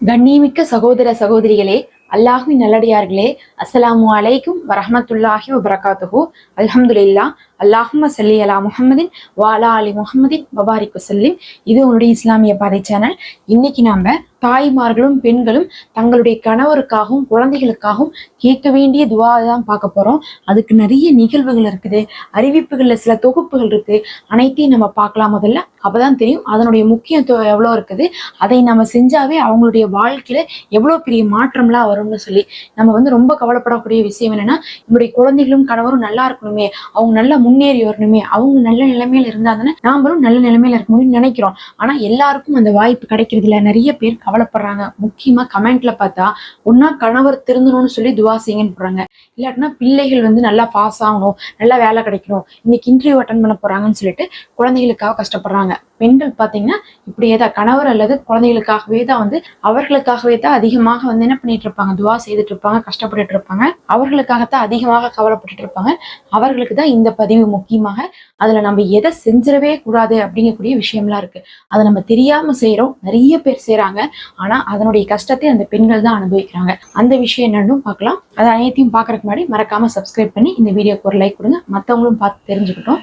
கண்ணியமிக்க சகோதர சகோதரிகளே அல்லாஹுவின் நல்லடியார்களே அஸ்லாம் அலைக்கும் வரமத்துல்லாஹி வபரகாத்துஹு. அல்ஹம்துலில்லா அல்லாஹும சல்லி அலா முஹம்மதின் வாலா அலி முஹம்மதின் வபாரிக் வசல்லிம் இது உங்களுடைய இஸ்லாமிய பாதை சேனல் இன்னைக்கு நாம தாய்மார்களும் பெண்களும் தங்களுடைய கணவருக்காகவும் குழந்தைகளுக்காகவும் கேட்க வேண்டிய துவா தான் பார்க்க போறோம். அதுக்கு நிறைய நிகழ்வுகள் இருக்குது அறிவிப்புகள்ல சில தொகுப்புகள் இருக்கு. அனைத்தையும் நம்ம பார்க்கலாம் முதல்ல. அப்பதான் தெரியும் அதனுடைய முக்கியத்துவம் எவ்வளோ இருக்குது. அதை நம்ம செஞ்சாவே அவங்களுடைய வாழ்க்கையில எவ்வளோ பெரிய மாற்றம்லாம் வரும்னு சொல்லி நம்ம வந்து ரொம்ப கவலைப்படக்கூடிய விஷயம் என்னன்னா நம்முடைய குழந்தைகளும் கணவரும் நல்லா இருக்கணுமே. அவங்க நல்லா முன்னேறி வரணுமே அவங்க நல்ல நிலைமையில இருந்தா தானே நாமளும் நல்ல நிலைமையில இருக்க முடியும்னு நினைக்கிறோம். ஆனா எல்லாருக்கும் அந்த வாய்ப்பு கிடைக்கிறது இல்ல நிறைய பேர் கவலைப்படுறாங்க. முக்கியமா கமெண்ட்ல பார்த்தா ஒன்னா கணவர் திருந்தணும்னு சொல்லி துவா செய்யுங்கன்னு போறாங்க இல்லாட்டினா பிள்ளைகள் வந்து நல்லா பாஸ் ஆகணும். நல்லா வேலை கிடைக்கணும். இன்னைக்கு இன்டர்வியூ அட்டன் பண்ண போறாங்கன்னு சொல்லிட்டு குழந்தைகளுக்காக கஷ்டப்படுறாங்க. பெண்கள் பார்த்தீங்கன்னா இப்படியே தான் கணவர் அல்லது குழந்தைகளுக்காகவே தான் வந்து அவர்களுக்காகவே தான் அதிகமாக வந்து என்ன பண்ணிட்டு இருப்பாங்க? துவா செய்துட்டு இருப்பாங்க கஷ்டப்பட்டுட்டு இருப்பாங்க. அவர்களுக்காகத்தான் அதிகமாக கவலைப்பட்டுட்டு இருப்பாங்க. அவர்களுக்கு தான் இந்த பதிவு முக்கியமாக. அதுல நம்ம எதை செஞ்சிடவே கூடாது அப்படிங்கக்கூடிய விஷயம்லாம் இருக்கு. அதை நம்ம தெரியாம செய்யறோம் நிறைய பேர் செய்யறாங்க ஆனா அதனுடைய கஷ்டத்தை அந்த பெண்கள் தான் அனுபவிக்கிறாங்க. அந்த விஷயம் என்னன்னு பார்க்கலாம். அதை அனைத்தையும் பார்க்கறதுக்கு முன்னாடி மறக்காம சப்ஸ்கிரைப் பண்ணி இந்த வீடியோக்கு ஒரு லைக் கொடுங்க. மற்றவங்களும் பார்த்து தெரிஞ்சுக்கிட்டோம்.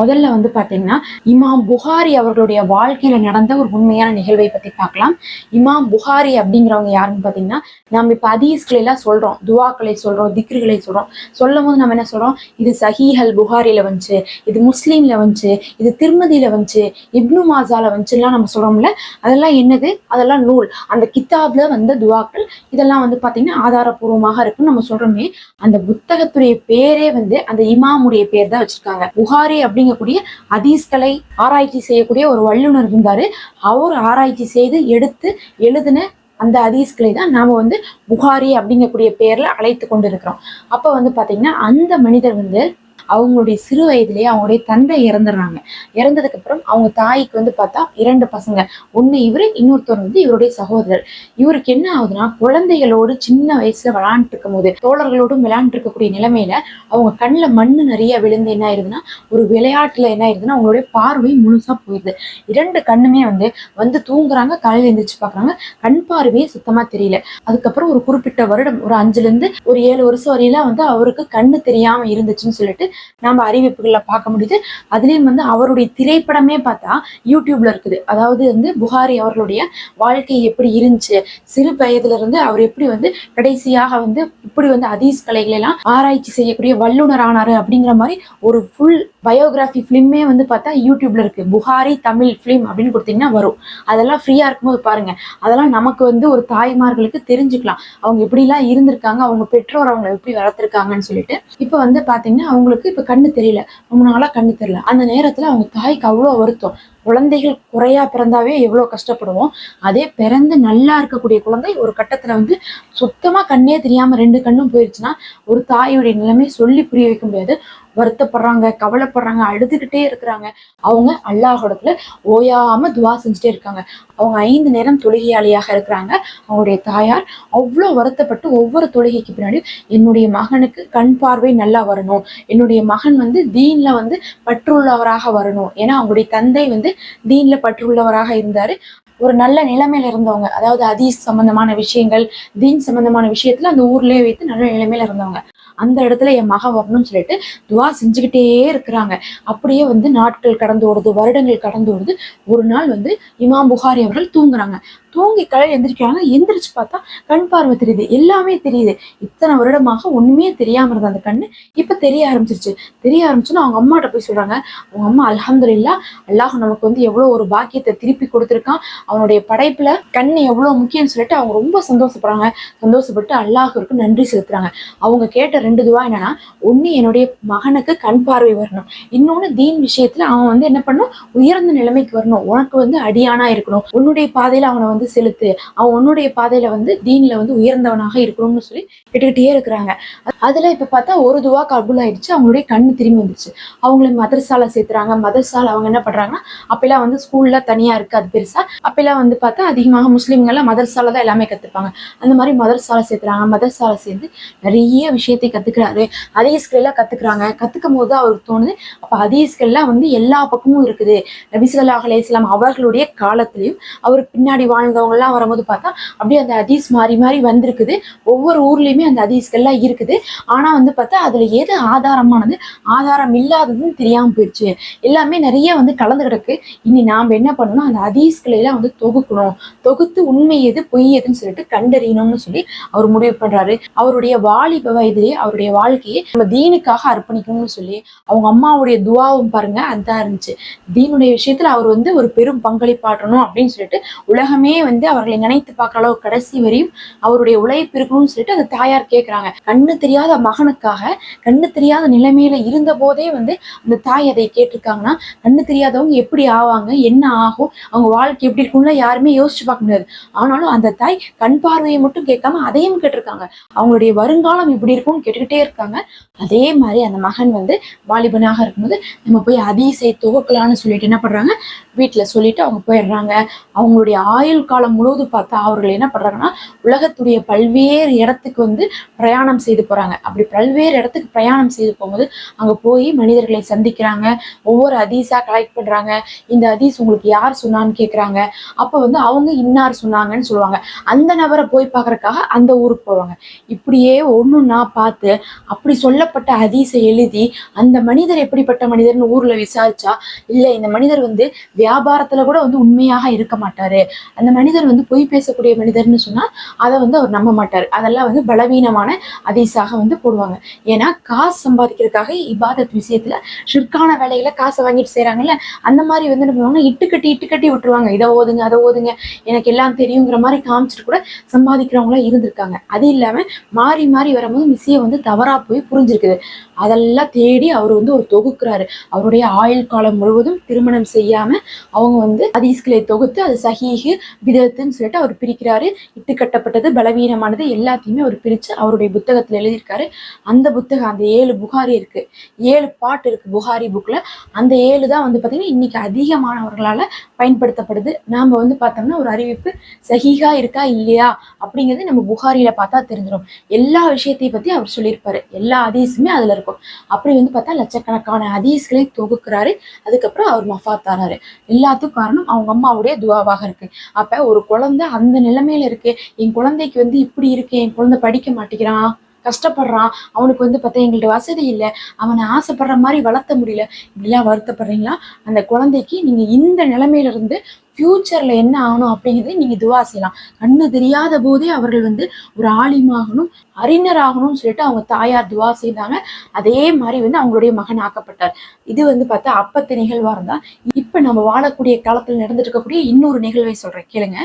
முதல்ல வந்து பாத்தீங்கன்னா இமாம் புகாரி அவர்களுடைய வாழ்க்கையில நடந்த ஒரு உண்மையான நிகழ்வை பத்தி பார்க்கலாம். இமாம் புகாரி அப்படிங்கிறவங்க யாருன்னு பாத்தீங்கன்னா நம்ம இப்ப அதீஸ்களை எல்லாம் சொல்றோம் துவாக்களை சொல்றோம் திக்ருகளை சொல்றோம். சொல்லும் போது நம்ம என்ன சொல்றோம்? இது சஹீஹல் புகாரில வந்துச்சு இது முஸ்லீம்ல வந்துச்சு இது திருமதியில வந்துச்சு இப்னு மாசால வந்துச்சுலாம் நம்ம சொல்றோம்ல அதெல்லாம் என்னது? அதெல்லாம் நூல். அந்த கித்தாப்ல வந்த துவாக்கள் இதெல்லாம் வந்து பாத்தீங்கன்னா ஆதாரபூர்வமாக இருக்குன்னு நம்ம சொல்றோமே. அந்த புத்தகத்துடைய பேரே வந்து அந்த இமாமுடைய பேர் தான் வச்சிருக்காங்க. புகாரி அப்படிங்கக்கூடிய அதீஸ்களை ஆராய்ச்சி செய்யக்கூடிய ஒரு வல்லுநர் இருந்தார். அவர் ஆராய்ச்சி செய்து எடுத்து எழுதின அந்த அதீஸ்களை தான் நாம வந்து புகாரி அப்படிங்கக்கூடிய பேர்ல அழைத்து கொண்டு இருக்கிறோம் அப்போ வந்து பாத்தீங்கன்னா அந்த மனிதர் வந்து அவங்களுடைய சிறு வயதிலேயே அவங்களுடைய தந்தை இறந்துடுறாங்க. இறந்ததுக்கு அப்புறம் அவங்க தாய்க்கு வந்து பார்த்தா இரண்டு பசங்க. ஒன்று இவரு இன்னொருத்தர் வந்து இவருடைய சகோதரர். இவருக்கு என்ன ஆகுதுன்னா குழந்தைகளோடு சின்ன வயசுல விளையாண்டுட்டு இருக்கும் போது தோழர்களோடும் விளையாண்டு இருக்கக்கூடிய நிலைமையில அவங்க கண்ணில் மண்ணு நிறைய விழுந்து என்ன ஆயிருதுன்னா ஒரு விளையாட்டுல என்ன ஆயிருதுன்னா அவங்களுடைய பார்வை முழுசா போயிடுது இரண்டு கண்ணுமே வந்து வந்து தூங்குறாங்க காலையில எழுந்திரிச்சு பாக்குறாங்க கண் பார்வையே சுத்தமா தெரியல. அதுக்கப்புறம் ஒரு குறிப்பிட்ட வருடம் ஒரு அஞ்சுல இருந்து ஒரு ஏழு வருஷம் வரையிலாம் வந்து அவருக்கு கண்ணு தெரியாம இருந்துச்சுன்னு சொல்லிட்டு நம்ம அறிவிப்புகளில் பார்க்க முடியுது. அதுலேயும் வந்து அவருடைய திரைப்படமே பார்த்தா யூடியூப்ல இருக்குது. அதாவது வந்து புகாரி அவர்களுடைய வாழ்க்கை எப்படி இருந்துச்சு சிறு வயதுல இருந்து அவர் எப்படி வந்து கடைசியாக வந்து இப்படி வந்து அதீஸ் கலைகளை எல்லாம் ஆராய்ச்சி செய்யக்கூடிய வல்லுனர் ஆனாரு அப்படிங்கிற மாதிரி ஒரு ஃபுல் பயோகிராஃபி ஃபிலிமே வந்து பார்த்தா யூடியூப்ல இருக்கு. புகாரி தமிழ் ஃபிலிம் அப்படின்னு கொடுத்தீங்கன்னா வரும். அதெல்லாம் ஃப்ரீயா இருக்கும்போது பாருங்க. அதெல்லாம் நமக்கு வந்து ஒரு தாய்மார்களுக்கு தெரிஞ்சுக்கலாம். அவங்க எப்படிலாம் இருந்திருக்காங்க அவங்க பெற்றோர் அவங்களை எப்படி வளர்த்துருக்காங்கன்னு சொல்லிட்டு. இப்போ வந்து பாத்தீங்கன்னா அவங்களுக்கு இப்போ கண்ணு தெரியல. ரொம்ப நாளா கண்ணு தெரியல. அந்த நேரத்துல அவங்க தாய்க்கு அவ்வளோ வருத்தம். குழந்தைகள் குறையா பிறந்தாவே எவ்வளோ கஷ்டப்படுவோம். அதே பிறந்து நல்லா இருக்கக்கூடிய குழந்தை ஒரு கட்டத்துல வந்து சுத்தமா கண்ணே தெரியாம ரெண்டு கண்ணும் போயிடுச்சுன்னா ஒரு தாயுடைய நிலைமை சொல்லி புரிய வைக்க முடியாது. வருத்தப்படுறாங்க கவலைப்படுறாங்க அழுதுகிட்டே இருக்கிறாங்க. அவங்க அல்லாஹிடத்துல ஓயாம துவா செஞ்சுட்டே இருக்காங்க. அவங்க ஐந்து நேரம் தொழுகையாளியாக இருக்கிறாங்க. அவங்களுடைய தாயார் அவ்வளோ வருத்தப்பட்டு ஒவ்வொரு தொழுகைக்கு பின்னாடி என்னுடைய மகனுக்கு கண் பார்வை நல்லா வரணும். என்னுடைய மகன் வந்து தீன்ல வந்து பற்றுள்ளவராக வரணும். ஏன்னா அவங்களுடைய தந்தை வந்து தீன்ல பற்றுள்ளவராக இருந்தாரு. ஒரு நல்ல நிலைமையில இருந்தவங்க அதாவது அதீஸ் சம்பந்தமான விஷயங்கள் தீன் சம்பந்தமான விஷயத்துல அந்த ஊர்லயே வைத்து நல்ல நிலைமையில இருந்தவங்க. அந்த இடத்துல என் மகன் வரணும்னு சொல்லிட்டு துவா செஞ்சுக்கிட்டே இருக்கிறாங்க. அப்படியே வந்து நாட்கள் கடந்து ஓடுது வருடங்கள் கடந்து ஓடுது. ஒரு நாள் வந்து இமாம் புகாரி அவர்கள் தூங்குறாங்க. தூங்கி கலை எந்திரிக்கிறாங்க எந்திரிச்சு பார்த்தா கண் பார்வை தெரியுது எல்லாமே தெரியுது. இத்தனை வருடமாக ஒண்ணுமே தெரியாம இருந்த அந்த கண்ணு இப்ப தெரிய ஆரம்பிச்சிருச்சு. தெரிய ஆரம்பிச்சுன்னு அவங்க அம்மாட்ட போய் சொல்றாங்க அவங்க அம்மா அல்ஹம்துலில்லா அல்லாஹ் நமக்கு வந்து எவ்வளவு ஒரு பாக்கியத்தை திருப்பி கொடுத்துருக்கான். அவனுடைய படைப்புல கண்ணு எவ்வளவு முக்கியம்னு சொல்லிட்டு அவங்க ரொம்ப சந்தோஷப்படுறாங்க. சந்தோஷப்பட்டு அல்லாஹருக்கு நன்றி செலுத்துறாங்க. அவங்க கேட்ட ரெண்டு துவா என்னன்னா ஒண்ணு என்னுடைய மகனுக்கு கண் பார்வை வரணும். இன்னொன்னு தீன் விஷயத்துல அவன் வந்து என்ன பண்ணும் உயர்ந்த நிலைமைக்கு வரணும். உனக்கு வந்து அடியானா இருக்கணும். உன்னுடைய பாதையில அவனை வந்து செலுத்து. அவன் உன்னுடைய பாதையில வந்து தீன்ல வந்து உயர்ந்தவனாக இருக்கணும்னு சொல்லி கேட்டுக்கிட்டே இருக்கிறாங்க. அதுல இப்ப பார்த்தா ஒரு துவா கபுல் ஆயிடுச்சு. அவங்களுடைய கண்ணு திரும்பி வந்துச்சு அவங்களை மதரசால சேர்த்துறாங்க. மதரசால அவங்க என்ன பண்றாங்கன்னா அப்பெல்லாம் வந்து ஸ்கூல்ல தனியா இருக்கு அது பெருசா. அப்பெல்லாம் வந்து பார்த்தா அதிகமாக முஸ்லீம்கள்லாம் மதரசால தான் எல்லாமே கத்துப்பாங்க. அந்த மாதிரி மதரசால சேர்த்துறாங்க. மதரசால சேர்ந்து நிறைய விஷயத்தை கத்துக்கிறாரு. அதே எல்லாம் கத்துக்கிறாங்க. கத்துக்கும் போது அவருக்கு தோணுது அப்ப ஹதீஸ்கள்லாம் வந்து எல்லா பக்கமும் இருக்குது. நபிசல்லாஹ் அலையம் அவர்களுடைய காலத்திலையும் அவருக்கு பின்னாடி வாழ் வாழ்ந்தவங்கலாம் வரும்போது பார்த்தா அப்படியே அந்த ஹதீஸ் மாறி மாறி வந்திருக்குது. ஒவ்வொரு ஊர்லயுமே அந்த ஹதீஸ்கள்லாம் இருக்குது. ஆனா வந்து பார்த்தா அதுல எது ஆதாரமானது? ஆதாரம் இல்லாததுன்னு தெரியாம போயிடுச்சு. எல்லாமே நிறைய வந்து கலந்து கிடக்கு. இனி நாம் என்ன பண்ணணும்? அந்த அதீஸ்களையெல்லாம் வந்து தொகுக்கணும். தொகுத்து உண்மை எது பொய் எதுன்னு சொல்லிட்டு கண்டறியணும்னு சொல்லி அவர் முடிவு பண்றாரு. அவருடைய வாலிப வயதிலே அவருடைய வாழ்க்கையை நம்ம தீனுக்காக அர்ப்பணிக்கணும்னு சொல்லி அவங்க அம்மாவுடைய துவாவும் பாருங்க அதுதான் இருந்துச்சு. தீனுடைய விஷயத்துல அவர் வந்து ஒரு பெரும் பங்களிப்பாற்றணும் அப்படின்னு சொல்லிட்டு உலகமே வந்து அவர்களை நினைத்து பார்க்குற அளவு கடைசி வரையும் அவருடைய உழைப்பு இருக்கணும்னு சொல்லிட்டு அந்த தாயார் கேட்குறாங்க கண்ணு தெரியாத மகனுக்காக கண்ணு தெரியாத நிலைமையில இருந்த போதே வந்து அந்த தாய் அதை கேட்டிருக்காங்கன்னா கண்ணு தெரியாதவங்க எப்படி ஆவாங்க என்ன ஆகும் அவங்க வாழ்க்கை எப்படி இருக்கும்ல யாருமே யோசிச்சு பார்க்க முடியாது. ஆனாலும் அந்த தாய் கண் பார்வையை மட்டும் கேட்காம அதையும் கேட்டிருக்காங்க. அவங்களுடைய வருங்காலம் இப்படி இருக்கும்னு கேட்டுக்கிட்டே இருக்காங்க. அதே மாதிரி அந்த மகன் வந்து வாலிபனாக இருக்கும்போது நம்ம போய் அதிசய துவக்கலான்னு சொல்லிட்டு என்ன பண்றாங்க வீட்டுல சொல்லிட்டு அவங்க போயிடுறாங்க. அவங்களுடைய ஆயுள் காலம் முழுவதும் பார்த்தா அவர்கள் என்ன பண்றாங்கன்னா உலகத்துடைய பல்வேறு இடத்துக்கு வந்து பிரயாணம் செய்து போறாங்க. அப்படி பல்வேறு இடத்துக்கு பிரயாணம் செய்து போகும்போது அங்க போய் மனிதர்களை சந்திக்கிறாங்க. ஒவ்வொரு அதீஸா கலெக்ட் பண்றாங்க. இந்த அதீஸ் உங்களுக்கு யார் சொன்னான்னு கேக்குறாங்க. அப்ப வந்து அவங்க இன்னார் சொன்னாங்கன்னு சொல்லுவாங்க. அந்த நபரை போய் பார்க்கறதுக்காக அந்த ஊருக்கு போவாங்க. இப்படியே ஒண்ணுன்னா பார்த்து அப்படி சொல்லப்பட்ட அதீசை எழுதி அந்த மனிதர் எப்படிப்பட்ட மனிதர்னு ஊர்ல விசாரிச்சா இல்ல இந்த மனிதர் வந்து வியாபாரத்துல கூட வந்து உண்மையாக இருக்க மாட்டாரு. அந்த மனிதர் வந்து பொய் பேசக்கூடிய மனிதர்னு சொன்னா அதை வந்து அவர் நம்ப மாட்டார். அதெல்லாம் வந்து பலவீனமான அதிசாக வந்து போடுவாங்க. ஏன்னா காசு சம்பாதிக்கிறதுக்காக இபாதத் விஷயத்துல ஷிற்கான வேலைகளை காசை வாங்கிட்டு செய்கிறாங்கல்ல அந்த மாதிரி வந்து என்ன பண்ணுவாங்கன்னா இட்டு கட்டி இட்டு கட்டி விட்டுருவாங்க. இதை ஓதுங்க அதை ஓதுங்க. எனக்கு எல்லாம் தெரியுங்கிற மாதிரி காமிச்சிட்டு கூட சம்பாதிக்கிறவங்களா இருந்திருக்காங்க. அது இல்லாம மாறி மாறி வரும்போது விஷயம் வந்து தவறா போய் புரிஞ்சிருக்குது. அதெல்லாம் தேடி அவர் வந்து ஒரு தொகுக்கிறாரு. அவருடைய ஆயுள் காலம் முழுவதும் திருமணம் செய்யாம அவங்க வந்து அதீஸ்களை தொகுத்து அது சகிஹு விதத்துன்னு சொல்லிட்டு அவர் பிரிக்கிறாரு. இட்டு கட்டப்பட்டது பலவீனமானது எல்லாத்தையுமே அவர் பிரிச்சு அவருடைய புத்தகத்துல எழுதியிருக்காரு. அந்த புத்தகம் அந்த ஏழு புகாரி இருக்கு. ஏழு பாட்டு இருக்கு புகாரி புக்ல அந்த ஏழு தான் வந்து பாத்தீங்கன்னா இன்னைக்கு அதிகமானவர்களால பயன்படுத்தப்படுது. நாம வந்து பார்த்தோம்னா ஒரு அறிவிப்பு சகிகா இருக்கா இல்லையா அப்படிங்கிறது நம்ம புகாரியில பார்த்தா தெரிஞ்சிடும் எல்லா விஷயத்தையும் பத்தி அவர் சொல்லியிருப்பாரு. எல்லா ஹதீஸுமே அதுல இருக்கும். அப்படி வந்து பார்த்தா லட்சக்கணக்கான ஹதீஸ்களை தொகுக்கிறாரு. அதுக்கப்புறம் அவர் மஃபாத் எல்லாத்துக்கும் காரணம் அவங்க அம்மாவுடைய துவாவாக இருக்கு. அப்ப ஒரு குழந்தை அந்த நிலைமையில இருக்கு. என் குழந்தைக்கு வந்து இப்படி இருக்கு. என் குழந்தை படிக்க மாட்டேங்கிறான். கஷ்டப்படுறான். அவனுக்கு வந்து பார்த்தா எங்கள்ட்ட வசதி இல்லை. அவனை ஆசைப்படுற மாதிரி வளர்த்த முடியல. இப்படிலாம் வருத்தப்படுறீங்களா? அந்த குழந்தைக்கு நீங்க இந்த நிலைமையில இருந்து ஃப்யூச்சர்ல என்ன ஆகணும் அப்படிங்கிறத நீங்க துவா செய்யலாம். கண்ணு தெரியாத போதே அவர்கள் வந்து ஒரு ஆலிமாகணும் அறிஞராகணும்னு சொல்லிட்டு அவங்க தாயார் துவா செய்தாங்க. அதே மாதிரி வந்து அவங்களுடைய மகன் ஆக்கப்பட்டார். இது வந்து பார்த்தா அப்பத்து நிகழ்வா இருந்தா இப்ப நம்ம வாழக்கூடிய காலத்துல நடந்துட்டு இருக்கக்கூடிய இன்னொரு நிகழ்வை சொல்றேன். கேளுங்க.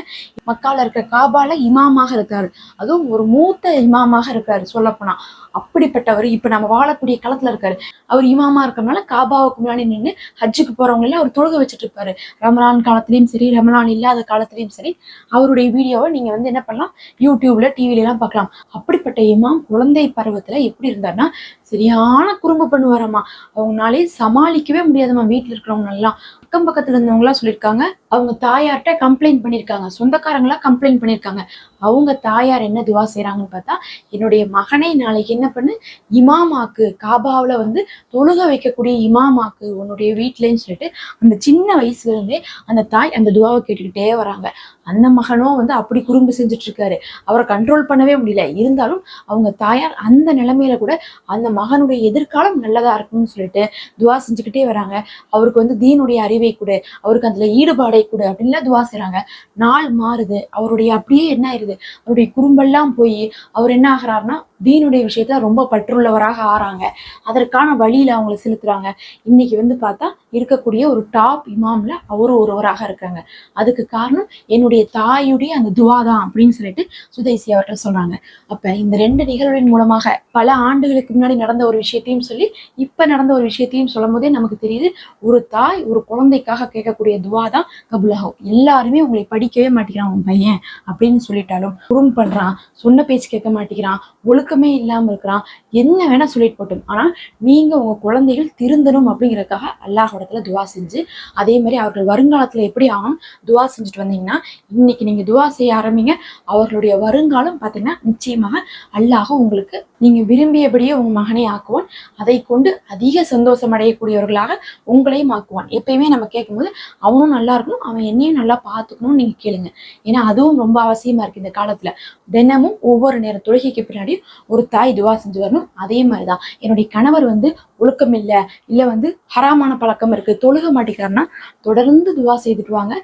மக்கால இருக்க காபால இமாமாக இருக்காரு. அதுவும் ஒரு மூத்த இமாமாக இருக்காரு சொல்லப்போனா. அப்படிப்பட்டவர் இப்ப நம்ம வாழக்கூடிய காலத்துல இருக்காரு. அவர் இமாமா இருக்கறனால காபாவுக்கு முன்னாடி நின்று ஹஜ்ஜுக்கு போறவங்க எல்லாம் அவர் தொழுக வச்சுட்டு இருப்பாரு. ரமலான் காலத்திலயும் சரி ரமலான் இல்லாத காலத்திலயும் சரி அவருடைய வீடியோவை நீங்க வந்து என்ன பண்ணலாம்? யூடியூப்ல டிவில எல்லாம் பார்க்கலாம். அப்படிப்பட்ட இமாம் குழந்தை பருவத்துல எப்படி இருந்தார்னா சரியான குறும்பு பண்ணுவாரம்மா. அவங்களாலே சமாளிக்கவே முடியாதம்மா வீட்டில் இருக்கிறவங்க எல்லாம். அக்கம் பக்கத்துல இருந்தவங்களாம் சொல்லியிருக்காங்க. அவங்க தாயார்கிட்ட கம்ப்ளைண்ட் பண்ணியிருக்காங்க. சொந்தக்காரங்களா கம்ப்ளைண்ட் பண்ணியிருக்காங்க. அவங்க தாயார் என்ன துவா செய்கிறாங்கன்னு பார்த்தா என்னுடைய மகனை நாளைக்கு என்ன பண்ணு? இமாமாக்கு காபாவில் வந்து தொழுக வைக்கக்கூடிய இமாமாக்கு உன்னுடைய வீட்லன்னு சொல்லிட்டு அந்த சின்ன வயசுலேருந்தே அந்த தாய் அந்த துவாவை கேட்டுக்கிட்டே வராங்க. அந்த மகனும் வந்து அப்படி குறும்பு செஞ்சுட்டு இருக்காரு அவரை கண்ட்ரோல் பண்ணவே முடியல. இருந்தாலும் அவங்க தாயார் அந்த நிலைமையில கூட அந்த மகனுடைய எதிர்காலம் நல்லதா இருக்கும்னு சொல்லிட்டு துவா செஞ்சுக்கிட்டே வராங்க. அவருக்கு வந்து தீனுடைய அறிவை கொடு அவருக்கு அதுல ஈடுபாடை கொடு அப்படின்லாம் துவா செய்யறாங்க நாள் மாறுது. அவருடைய அப்படியே என்ன ஆயிருது? அவருடைய குறும்பெல்லாம் போய் அவர் என்ன ஆகுறாருன்னா தீனுடைய விஷயத்துல ரொம்ப பற்றுள்ளவராக ஆறாங்க. அதற்கான வழியில அவங்களை செலுத்துறாங்க. இன்னைக்கு வந்து பார்த்தா இருக்கக்கூடிய ஒரு டாப் இமாம்ல அவரும் ஒருவராக இருக்காங்க. அதுக்கு காரணம் என்னுடைய தாயுடைய அந்த துவா தான் அப்படின்னு சொல்லிட்டு சுதேசி அவர்கள் சொல்றாங்க. அப்ப இந்த ரெண்டு நிகழ்வின் மூலமாக பல ஆண்டுகளுக்கு முன்னாடி நடந்த ஒரு விஷயத்தையும் சொல்லி இப்ப நடந்த ஒரு விஷயத்தையும் சொல்லும் போதே நமக்கு தெரியுது ஒரு தாய் ஒரு குழந்தைக்காக கேட்கக்கூடிய துவா தான் கபுலகம் எல்லாருமே உங்களை படிக்கவே மாட்டேங்கிறான் உன் பையன் அப்படின்னு சொல்லிட்டாலும் குறும் பண்றான் சொன்ன பேச்சு கேட்க மாட்டேங்கிறான் ஒழுக்க ஒழுக்கமே இல்லாமல் இருக்கிறான். என்ன வேணால் சொல்லிட்டு போட்டும். ஆனால் நீங்கள் உங்கள் குழந்தைகள் திருந்தணும் அப்படிங்கறதுக்காக அல்லாஹ்விடத்துல துவா செஞ்சு அதே மாதிரி அவர்கள் வருங்காலத்தில் எப்படி ஆகும் துவா செஞ்சுட்டு வந்தீங்கன்னா இன்னைக்கு நீங்கள் துவா செய்ய ஆரம்பிங்க. அவர்களுடைய வருங்காலம் பார்த்தீங்கன்னா நிச்சயமாக அல்லாஹ் உங்களுக்கு நீங்கள் விரும்பியபடியே உங்கள் மகனை ஆக்குவான். அதை கொண்டு அதிக சந்தோஷம் அடையக்கூடியவர்களாக உங்களையும் ஆக்குவான். எப்பயுமே நம்ம கேட்கும்போது அவனும் நல்லா இருக்கணும் அவன் என்னையும் நல்லா பார்த்துக்கணும்னு நீங்கள் கேளுங்க. ஏன்னா அதுவும் ரொம்ப அவசியமா இருக்கு இந்த காலத்தில். தினமும் ஒவ்வொரு நேரம் தொழுகைக்கு பின்னாடியும் ஒரு தாய் துவா செஞ்சு வரணும் அதே மாதிரி தான் என்னுடைய கணவர் வந்து ஒழுக்கம் இல்லை இல்லை வந்து ஹராமான பழக்கம் இருக்கு தொழுக மாட்டேங்கிறாருன்னா தொடர்ந்து துவா செய்துட்டு வாங்க.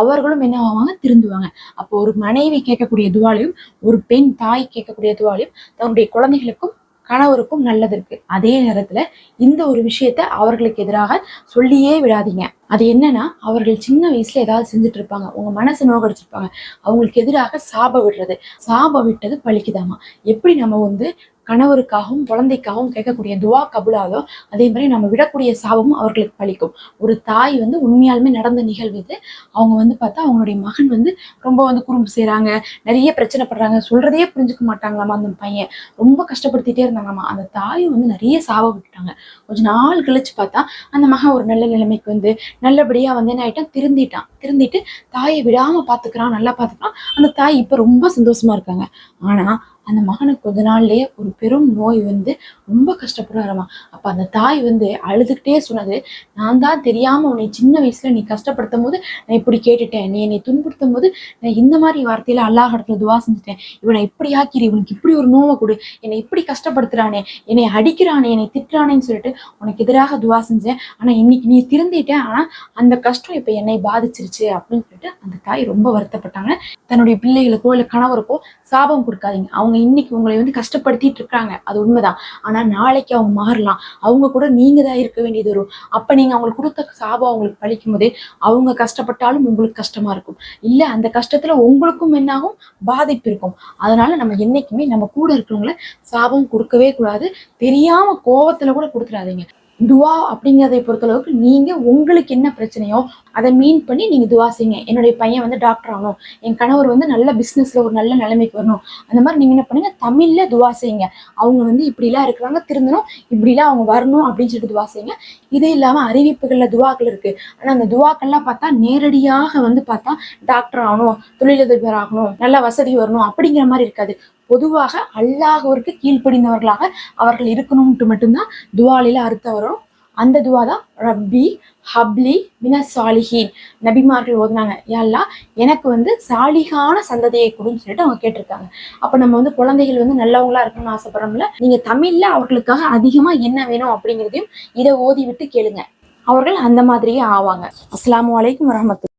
அவர்களும் என்ன ஆவாங்க? திருந்துவாங்க. அப்போ ஒரு மனைவி கேட்கக்கூடிய துவாலையும் ஒரு பெண் தாய் கேட்கக்கூடிய துவாலையும் தன்னுடைய குழந்தைகளுக்கும் கணவருக்கும் நல்லது இருக்கு. அதே நேரத்துல இந்த ஒரு விஷயத்த அவர்களுக்கு எதிராக சொல்லியே விடாதீங்க. அது என்னன்னா அவர்கள் சின்ன வயசுல ஏதாவது செஞ்சுட்டு இருப்பாங்க. உங்க மனசு நோகடிச்சிருப்பாங்க. அவங்களுக்கு எதிராக சாப விடுறது. சாப விட்டது பழிக்குதாமா? எப்படி நம்ம வந்து கணவருக்காகவும் குழந்தைக்காகவும் கேட்கக்கூடிய துவா கபுலாதோ அதே மாதிரி நம்ம விடக்கூடிய சாபமும் அவர்களுக்கு பழிக்கும் ஒரு தாய் வந்து உண்மையாலுமே நடந்த நிகழ்வு இது. அவங்க வந்து பார்த்தா அவங்களுடைய மகன் வந்து ரொம்ப வந்து குறும்பு செய்கிறாங்க நிறைய பிரச்சனை படுறாங்க சொல்றதையே புரிஞ்சுக்க மாட்டாங்களாமா அந்த பையன். ரொம்ப கஷ்டப்படுத்திட்டே இருந்தாங்களாமா. அந்த தாயும் வந்து நிறைய சாபம் விட்டுட்டாங்க. கொஞ்ச நாள் கழிச்சு பார்த்தா அந்த மகன் ஒரு நல்ல நிலைமைக்கு வந்து நல்லபடியாக வந்து என்ன ஆயிட்டான்? திருந்திட்டான். திருந்திட்டு தாயை விடாம பார்த்துக்கிறான் நல்லா பார்த்துக்கிறான். அந்த தாய் இப்போ ரொம்ப சந்தோஷமா இருக்காங்க. ஆனா அந்த மகனுக்கு கொஞ்ச நாள்லயே ஒரு பெரும் நோய் வந்து ரொம்ப கஷ்டப்படுறாராமா அப்ப அந்த தாய் வந்து அழுதுகிட்டே சொன்னது நான் தான் தெரியாம உன்னை சின்ன வயசுல நீ கஷ்டப்படுத்தும் போது நான் இப்படி கேட்டுட்டேன். நீ என்னை துன்புறுத்தும் போது நான் இந்த மாதிரி வார்த்தையில அல்லாஹ் இடத்துல துவா செஞ்சுட்டேன். இவனை இப்படி ஆக்கிடு இவனுக்கு இப்படி ஒரு நோவை கொடு. என்னை இப்படி கஷ்டப்படுத்துறானே என்னை அடிக்கிறானே என்னை திட்டுறானேன்னு சொல்லிட்டு உனக்கு எதிராக துவா செஞ்சேன். ஆனா இன்னைக்கு நீ திருந்திட்டேன். ஆனா அந்த கஷ்டம் இப்ப என்னை பாதிச்சிருச்சு. அப்படின்னு சொல்லிட்டு அந்த தாய் ரொம்ப வருத்தப்பட்டாங்க. தன்னுடைய பிள்ளைகளுக்கோ இல்ல கணவருக்கோ சாபம் கொடுக்காதீங்க. அவங்க அவங்க இன்னைக்கு உங்களை வந்து கஷ்டப்படுத்திட்டு இருக்காங்க. அது உண்மைதான். ஆனா நாளைக்கு அவங்க மாறலாம். அவங்க கூட நீங்க தான் இருக்க வேண்டியது வரும். அப்ப நீங்க அவங்களுக்கு கொடுத்த சாபம் அவங்களுக்கு பழிக்கும் போதே அவங்க கஷ்டப்பட்டாலும் உங்களுக்கு கஷ்டமா இருக்கும். இல்ல அந்த கஷ்டத்துல உங்களுக்கும் என்னாகும்? பாதிப்பு இருக்கும். அதனால நம்ம என்னைக்குமே நம்ம கூட இருக்கிறவங்கள சாபம் கொடுக்கவே கூடாது. தெரியாம கோவத்துல கூட கொடுத்துடாதீங்க. துவா அப்படிங்கிறதை பொறுத்தளவுக்கு நீங்கள் உங்களுக்கு என்ன பிரச்சனையோ அதை மீன் பண்ணி நீங்கள் துவா செய்யுங்க. என்னுடைய பையன் வந்து டாக்டர் ஆகணும். என் கணவர் வந்து நல்ல பிஸ்னஸில் ஒரு நல்ல நிலைமைக்கு வரணும். அந்த மாதிரி நீங்கள் என்ன பண்ணுங்க தமிழில் துவா செய்யுங்க. அவங்க வந்து இப்படிலாம் இருக்கிறாங்க திருந்தணும் இப்படிலாம் அவங்க வரணும் அப்படின்னு சொல்லிட்டு துவா செய்யுங்க. இது இல்லாமல் அறிவிப்புகளில் துவாக்கள் இருக்குது ஆனால் அந்த துவாக்கள்லாம் பார்த்தா நேரடியாக வந்து பார்த்தா டாக்டர் ஆகணும் தொழிலதிபர் ஆகணும் நல்ல வசதி வரணும் அப்படிங்கிற மாதிரி இருக்காது. பொதுவாக அல்லாஹவருக்கு கீழ்ப்படிந்தவர்களாக அவர்கள் இருக்கணும்ட்டு மட்டும்தான் துவாலில அர்த்தம் வரும். அந்த துவா தான் ரப்பி ஹப்லி மின சாலிஹீன். நபிமார்கள் ஓதுனாங்க யாழ்லா எனக்கு வந்து சாலிகான சந்ததியை கொடுன்னு சொல்லிட்டு அவங்க கேட்டிருக்காங்க. அப்ப நம்ம வந்து குழந்தைகள் வந்து நல்லவங்களா இருக்கணும்னு ஆசைப்படுறோம்ல நீங்க தமிழ்ல அவர்களுக்காக அதிகமா என்ன வேணும் அப்படிங்கிறதையும் இதை ஓதி விட்டு கேளுங்க. அவர்கள் அந்த மாதிரியே ஆவாங்க. அஸ்லாம் வலைக்கும் வரமத்து